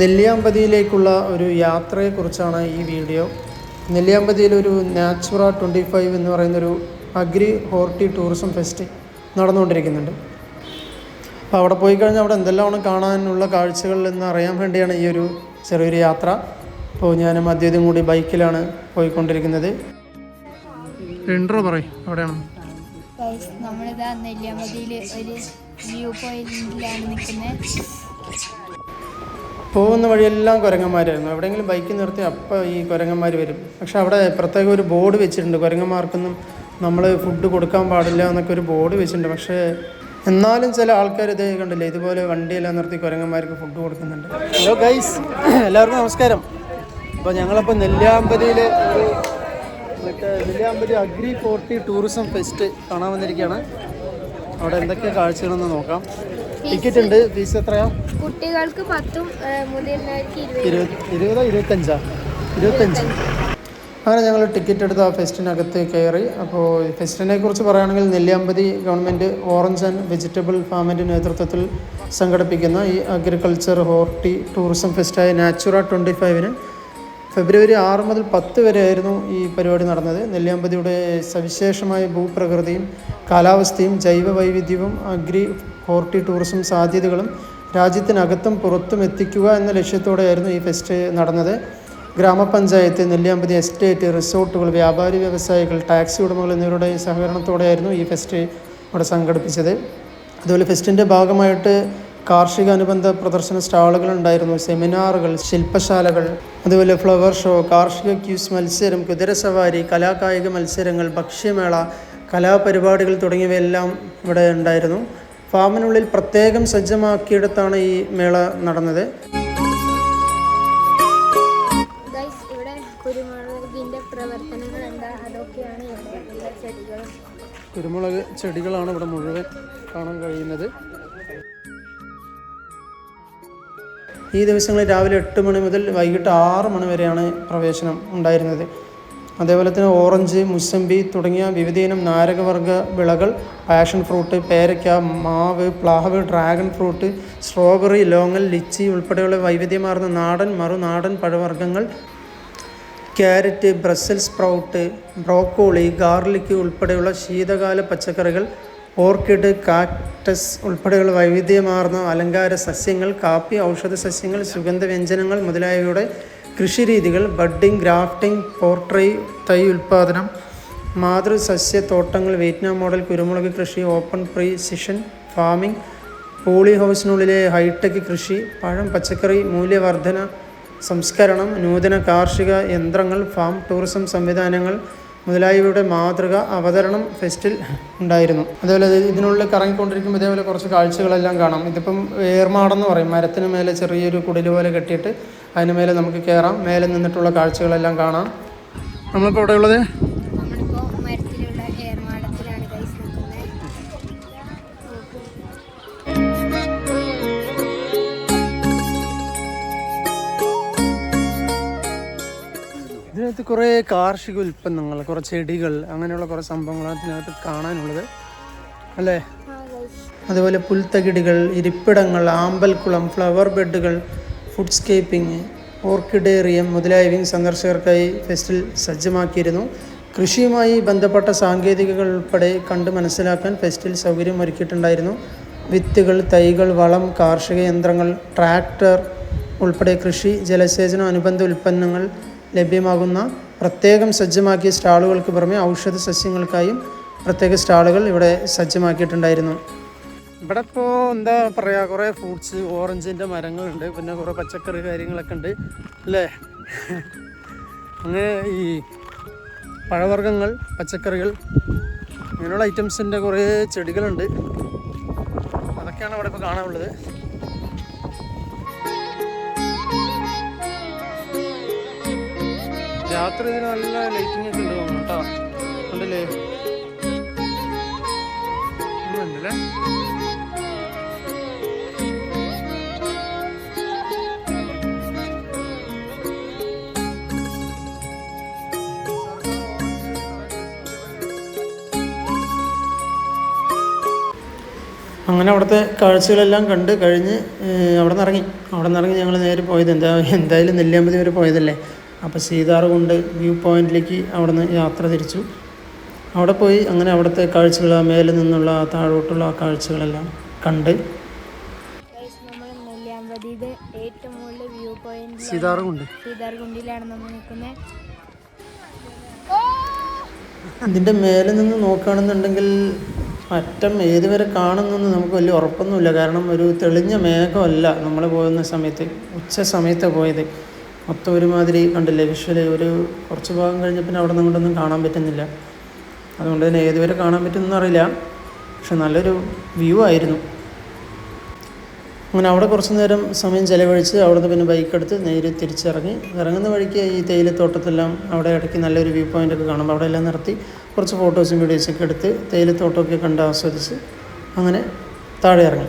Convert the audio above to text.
നെല്ലിയാമ്പതിയിലേക്കുള്ള ഒരു യാത്രയെക്കുറിച്ചാണ് ഈ വീഡിയോ. നെല്ലിയാമ്പതിയിൽ ഒരു നാച്ചുറ ട്വന്റി ഫൈവ് എന്ന് പറയുന്നൊരു അഗ്രി ഹോർട്ടി ടൂറിസം ഫെസ്റ്റ് നടന്നുകൊണ്ടിരിക്കുന്നുണ്ട്. അപ്പോൾ അവിടെ പോയി കഴിഞ്ഞാൽ അവിടെ എന്തെല്ലാമാണ് കാണാനുള്ള കാഴ്ചകൾ എന്ന് അറിയാൻ വേണ്ടിയാണ് ഈ ഒരു ചെറിയൊരു യാത്ര. അപ്പോൾ ഞാൻ മദ്യതും കൂടി ബൈക്കിലാണ് പോയിക്കൊണ്ടിരിക്കുന്നത്. ഇൻട്രോ പറയും അവിടെയാണ്. നമ്മളിതാ നെല്ലിയാമ്പതിയിൽ ഒരു വ്യൂ പോയിന്റിലാണ് നിൽക്കുന്നത്. പോകുന്ന വഴിയെല്ലാം കുരങ്ങന്മാരായിരുന്നു. എവിടെയെങ്കിലും ബൈക്ക് നിർത്തി അപ്പം ഈ കുരങ്ങന്മാർ വരും. പക്ഷെ അവിടെ പ്രത്യേക ഒരു ബോർഡ് വെച്ചിട്ടുണ്ട്. കുരങ്ങന്മാർക്കൊന്നും നമ്മൾ ഫുഡ് കൊടുക്കാൻ പാടില്ല എന്നൊക്കെ ഒരു ബോർഡ് വെച്ചിട്ടുണ്ട്. പക്ഷേ എന്നാലും ചില ആൾക്കാർ ഇത് കണ്ടില്ല? ഇതുപോലെ വണ്ടിയെല്ലാം നിർത്തി കുരങ്ങന്മാർക്ക് ഫുഡ് കൊടുക്കുന്നുണ്ട്. ഹലോ ഗൈസ് എല്ലാവർക്കും നമസ്കാരം. അപ്പോൾ ഞങ്ങളിപ്പോൾ നെല്ലിയാമ്പതിയിൽ മറ്റേ Nelliyampathy agri horti tourism fest കാണാൻ വന്നിരിക്കുകയാണ്. അവിടെ എന്തൊക്കെ കാഴ്ചകളെന്ന് നോക്കാം. ടിക്കറ്റ് ഉണ്ട്. ഫീസ് എത്രയാ? കുട്ടികൾക്ക് പത്തും മുതിർന്നവർക്ക് ഇരുപത്. ഇരുപത്തഞ്ചാ? ഇരുപത്തഞ്ച്. അങ്ങനെ ഞങ്ങൾ ടിക്കറ്റ് എടുത്ത് ആ ഫെസ്റ്റിനകത്ത് കയറി. അപ്പോൾ ഫെസ്റ്റിനെ കുറിച്ച് പറയുകയാണെങ്കിൽ Nelliyampathy government orange and vegetable ഫാമിന്റെ നേതൃത്വത്തിൽ സംഘടിപ്പിക്കുന്ന ഈ അഗ്രികൾച്ചർ ഹോർട്ടി ടൂറിസം ഫെസ്റ്റായ നാച്ചുറ ട്വന്റി ഫൈവിന് ഫെബ്രുവരി ആറ് മുതൽ പത്ത് വരെ ആയിരുന്നു ഈ പരിപാടി നടന്നത്. നെല്ലിയാമ്പതിയുടെ സവിശേഷമായ ഭൂപ്രകൃതിയും കാലാവസ്ഥയും ജൈവ വൈവിധ്യവും അഗ്രി ഹോർട്ടി ടൂറിസം സാധ്യതകളും രാജ്യത്തിനകത്തും പുറത്തും എത്തിക്കുക എന്ന ലക്ഷ്യത്തോടെയായിരുന്നു ഈ ഫെസ്റ്റ് നടന്നത്. ഗ്രാമപഞ്ചായത്ത് നെല്ലിയാമ്പതി എസ്റ്റേറ്റ് റിസോർട്ടുകൾ വ്യാപാരി വ്യവസായികൾ ടാക്സി ഉടമകൾ എന്നിവരുടെ സഹകരണത്തോടെയായിരുന്നു ഈ ഫെസ്റ്റ് ഇവിടെ സംഘടിപ്പിച്ചത്. അതുപോലെ ഫെസ്റ്റിന്റെ ഭാഗമായിട്ട് കാർഷിക അനുബന്ധ പ്രദർശന സ്റ്റാളുകൾ ഉണ്ടായിരുന്നു. സെമിനാറുകൾ ശില്പശാലകൾ അതുപോലെ ഫ്ലവർ ഷോ കാർഷിക ക്യൂസ് മത്സരം കുതിരസവാരി കലാകായിക മത്സരങ്ങൾ ഭക്ഷ്യമേള കലാപരിപാടികൾ തുടങ്ങിയവയെല്ലാം ഇവിടെ ഉണ്ടായിരുന്നു. ഫാമിനുള്ളിൽ പ്രത്യേകം സജ്ജമാക്കിയിടത്താണ് ഈ മേള നടന്നത്. കുരുമുളക് ചെടികളാണ് ഇവിടെ മുഴുവൻ കാണാൻ കഴിയുന്നത്. ഈ ദിവസങ്ങളിൽ രാവിലെ എട്ട് മണി മുതൽ വൈകിട്ട് ആറ് മണി വരെയാണ് പ്രവേശനം ഉണ്ടായിരുന്നത്. അതേപോലെ തന്നെ ഓറഞ്ച് മുസമ്പി തുടങ്ങിയ വിവിധയിനം നാരകവർഗ വിളകൾ പാഷൻ ഫ്രൂട്ട് പേരയ്ക്ക മാവ് പ്ലാവ് ഡ്രാഗൺ ഫ്രൂട്ട് സ്ട്രോബെറി ലോങ്ങൽ ലിച്ചി ഉൾപ്പെടെയുള്ള വൈവിധ്യമാർന്ന നാടൻ മറുനാടൻ പഴവർഗങ്ങൾ carrot Brussels sprout broccoli garlic ഉൾപ്പെടെയുള്ള ശീതകാല പച്ചക്കറികൾ ഓർക്കിഡ് കാക്ടസ് ഉൾപ്പെടെയുള്ള വൈവിധ്യമാർന്ന അലങ്കാര സസ്യങ്ങൾ കാപ്പി ഔഷധ സസ്യങ്ങൾ സുഗന്ധവ്യഞ്ജനങ്ങൾ മുതലായവയുടെ കൃഷിരീതികൾ ബഡ്ഡിംഗ് ഗ്രാഫ്റ്റിംഗ് പോർട്രൈ തൈ ഉൽപ്പാദനം മാതൃസസ്യ തോട്ടങ്ങൾ വിയറ്റ്നാം മോഡൽ കുരുമുളക് കൃഷി ഓപ്പൺ പ്രീസിഷൻ ഫാമിംഗ് പോളി ഹൗസിനുള്ളിലെ ഹൈടെക് കൃഷി പഴം പച്ചക്കറി മൂല്യവർധന സംസ്കരണം നൂതന കാർഷിക യന്ത്രങ്ങൾ ഫാം ടൂറിസം സംവിധാനങ്ങൾ മുതലായവയുടെ മാതൃക അവതരണം ഫെസ്റ്റിൽ ഉണ്ടായിരുന്നു. അതേപോലെ ഇത് ഇതിനുള്ളിൽ കറങ്ങിക്കൊണ്ടിരിക്കുമ്പോൾ ഇതേപോലെ കുറച്ച് കാഴ്ചകളെല്ലാം കാണാം. ഇതിപ്പം ഏർമാടെന്ന് പറയും. മരത്തിന് മേലെ ചെറിയൊരു കുടിൽ പോലെ കെട്ടിയിട്ട് അതിന് മേലെ നമുക്ക് കയറാം മേലെ നിന്നിട്ടുള്ള കാഴ്ചകളെല്ലാം കാണാം. നമ്മളിപ്പോൾ ഇവിടെ ഉള്ളത് ഇതിനകത്ത് കുറേ കാർഷിക ഉൽപ്പന്നങ്ങൾ കുറേ ചെടികൾ അങ്ങനെയുള്ള കുറേ സംഭവങ്ങളാണ് ഇതിനകത്ത് കാണാനുള്ളത്. അല്ലേ? അതുപോലെ പുൽത്തകിടികൾ ഇരിപ്പിടങ്ങൾ ആമ്പൽക്കുളം ഫ്ലവർ ബെഡുകൾ ഫുഡ്സ്കേപ്പിംഗ് ഓർക്കിഡേറിയം മുതലായവയും സന്ദർശകർക്കായി ഫെസ്റ്റിൽ സജ്ജമാക്കിയിരുന്നു. കൃഷിയുമായി ബന്ധപ്പെട്ട സാങ്കേതികകൾ ഉൾപ്പെടെ കണ്ട് മനസ്സിലാക്കാൻ ഫെസ്റ്റിൽ സൗകര്യം ഒരുക്കിയിട്ടുണ്ടായിരുന്നു. വിത്തുകൾ തൈകൾ വളം കാർഷിക യന്ത്രങ്ങൾ ട്രാക്ടർ ഉൾപ്പെടെ കൃഷി ജലസേചന അനുബന്ധ ഉൽപ്പന്നങ്ങൾ ലഭ്യമാകുന്ന പ്രത്യേകം സജ്ജമാക്കിയ സ്റ്റാളുകൾക്ക് പുറമെ ഔഷധ സസ്യങ്ങൾക്കായും പ്രത്യേക സ്റ്റാളുകൾ ഇവിടെ സജ്ജമാക്കിയിട്ടുണ്ടായിരുന്നു. ഇവിടെ ഇപ്പോൾ എന്താ പറയുക കുറേ ഫ്രൂട്ട്സ് ഓറഞ്ചിന്റെ മരങ്ങളുണ്ട് പിന്നെ കുറേ പച്ചക്കറി കാര്യങ്ങളൊക്കെ ഉണ്ട് അല്ലേ? അങ്ങനെ ഈ പഴവർഗങ്ങൾ പച്ചക്കറികൾ അങ്ങനെയുള്ള ഐറ്റംസിന്റെ കുറേ ചെടികളുണ്ട്. അതൊക്കെയാണ് ഇവിടെ ഇപ്പോൾ കാണാനുള്ളത്. രാത്രി ഇതിന് നല്ല ലൈറ്റിംഗ് ഒക്കെ ഉണ്ട് തോന്നുന്നു കേട്ടോ. ഉണ്ടല്ലേ ഉണ്ടല്ലേ? അങ്ങനെ അവിടുത്തെ കാഴ്ചകളെല്ലാം കണ്ട് കഴിഞ്ഞ് അവിടെ നിന്ന് ഇറങ്ങി അവിടെ നിന്ന് ഇറങ്ങി ഞങ്ങൾ നേരെ പോയത് എന്താ എന്തായാലും നെല്ലിയാമ്പതി വരെ പോയതല്ലേ. അപ്പോൾ സീതാർ കൊണ്ട് വ്യൂ പോയിന്റിലേക്ക് അവിടെ നിന്ന് യാത്ര തിരിച്ചു. അവിടെ പോയി അങ്ങനെ അവിടുത്തെ കാഴ്ചകൾ ആ മേലെ നിന്നുള്ള ആ താഴോട്ടുള്ള ആ കാഴ്ചകളെല്ലാം കണ്ട്. നമ്മൾ നെല്ലിയാമ്പതിയുടെ ഏറ്റവും മുകളിൽ വ്യൂ പോയിന്റ് നമ്മൾ നിൽക്കുന്നത് ഇതിന്റെ മേലെ നിന്ന് നോക്കുകയാണെന്നുണ്ടെങ്കിൽ അറ്റം ഏതുവരെ കാണുന്നെന്ന് നമുക്ക് വലിയ ഉറപ്പൊന്നുമില്ല. കാരണം ഒരു തെളിഞ്ഞ മേഘമല്ല നമ്മൾ പോകുന്ന സമയത്ത്. ഉച്ച സമയത്താണ് പോയത്. മൊത്തം ഒരുമാതിരി കണ്ടില്ലേ വിഷ്വലി ഒരു കുറച്ച് ഭാഗം കഴിഞ്ഞ പിന്നെ അവിടെ നിന്ന് കൊണ്ടൊന്നും കാണാൻ പറ്റുന്നില്ല. അതുകൊണ്ട് തന്നെ ഏതുവരെ കാണാൻ പറ്റുമെന്ന് അറിയില്ല പക്ഷെ നല്ലൊരു വ്യൂ ആയിരുന്നു. അങ്ങനെ അവിടെ കുറച്ച് നേരം സമയം ചിലവഴിച്ച് അവിടുന്ന് പിന്നെ ബൈക്ക് എടുത്ത് നേരെ തിരിച്ചിറങ്ങി. ഇറങ്ങുന്ന വഴിക്ക് ഈ തേയിലത്തോട്ടത്തെല്ലാം അവിടെ ഇടയ്ക്ക് നല്ലൊരു വ്യൂ പോയിന്റ് ഒക്കെ കാണുമ്പോൾ അവിടെ എല്ലാം നിർത്തി കുറച്ച് ഫോട്ടോസും വീഡിയോസൊക്കെ എടുത്ത് തേയിലത്തോട്ടമൊക്കെ കണ്ട് ആസ്വദിച്ച് അങ്ങനെ താഴെ ഇറങ്ങി.